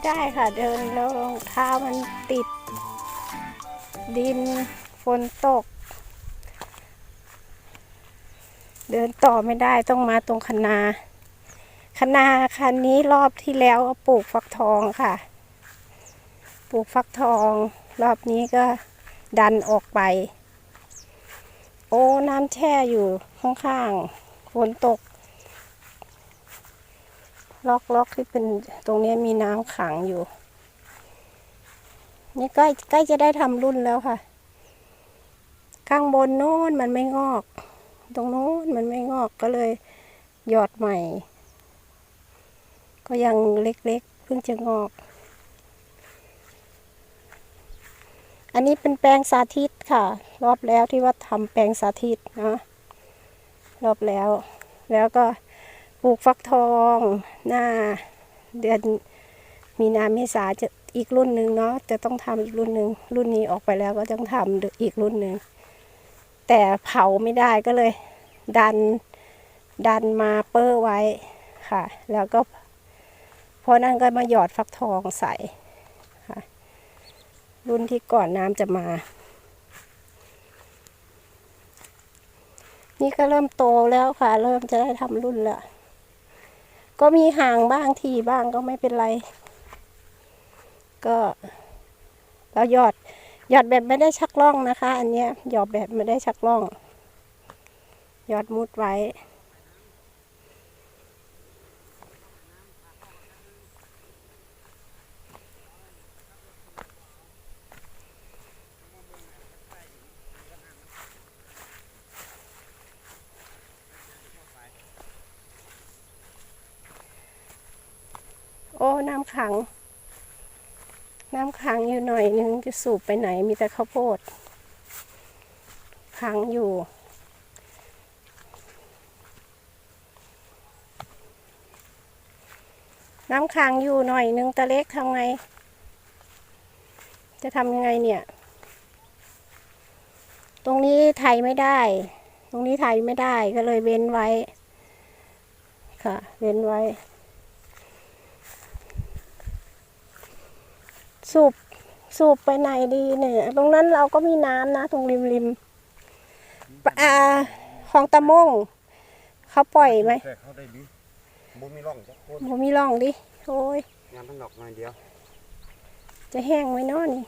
ไม่ได้ค่ะ เดินแล้วรองเท้ามันติด ดินฝนตก เดินต่อไม่ได้ต้องมาตรงคนาคนาคันนี้รอบที่แล้วปลูกฟักทองค่ะ ปลูกฟักทอง รอบนี้ก็ดันออกไป โอ้น้ำแช่อยู่ข้างๆฝนตก ล็อกล็อกที่เป็นตรงนี้มีน้ำขังอยู่ นี่ใกล้ใกล้จะได้ทำรุ่นแล้วค่ะ ข้างบนโน้นมันไม่งอก ตรงโน้นมันไม่งอกก็เลยหยอดใหม่ ก็ยังเล็กๆเพิ่งจะงอก อันนี้เป็นแปลงสาธิตค่ะ รอบแล้วที่ว่าทำแปลงสาธิตนะรอบแล้ว แล้วก็ ปลูกฟักทองหน้าเดือนมีนาเมษาจะอีกรุ่นหนึ่งเนาะจะต้องทำอีกรุ่นหนึ่งรุ่นนี้ออกไปแล้วก็ต้องทำอีกรุ่นหนึ่งแต่เผาไม่ได้ก็เลย ดันดันมาเป้อไว้ค่ะ แล้วก็พอนั่นก็มาหยอดฟักทองใส่ค่ะ รุ่นที่ก่อนน้ำจะมา นี่ก็เริ่มโตแล้วค่ะ เริ่มจะได้ทำรุ่นล้ว ก็มีห่างบ้างทีบ้างก็ไม่เป็นไร ก็เราหยอดหยอดแบบไม่ได้ชักล่องนะคะ อันเนี้ยหยอดแบบไม่ได้ชักล่อง หยอดมุดไว้ อ้น้ำขัง น้ำขังอยู่หน่อยนึงจะสูบไปไหนมีแต่ข้าวโพดขังอยู่น้ำขังอยู่หน่อยนึงตะเล็กทำไง จะทำยังไงเนี่ย ตรงนี้ไถไม่ได้ ตรงนี้ไถไม่ได้ก็เลยเว้นไว้ ค่ะ เว้นไว้ สูบสูบไปไหนดีเนี่ย ตรงนั้นเราก็มีน้ำนะ ตรงริมริมปะอ่าของตะมงเขาปล่อยไหมแต่เขาได้ดีบ่มีร่องจักคนโมมีร่องดิโอ้ยยามมันหนอกหน่อยเดียว จะแห้งไว้เนอนี่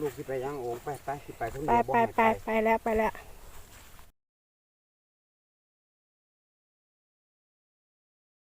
ลูกที่ไปย่างโอ่งไปไปที่ไปทั้งไปเดียวบ่ไปให้ไปไปแล้วไปแล้ว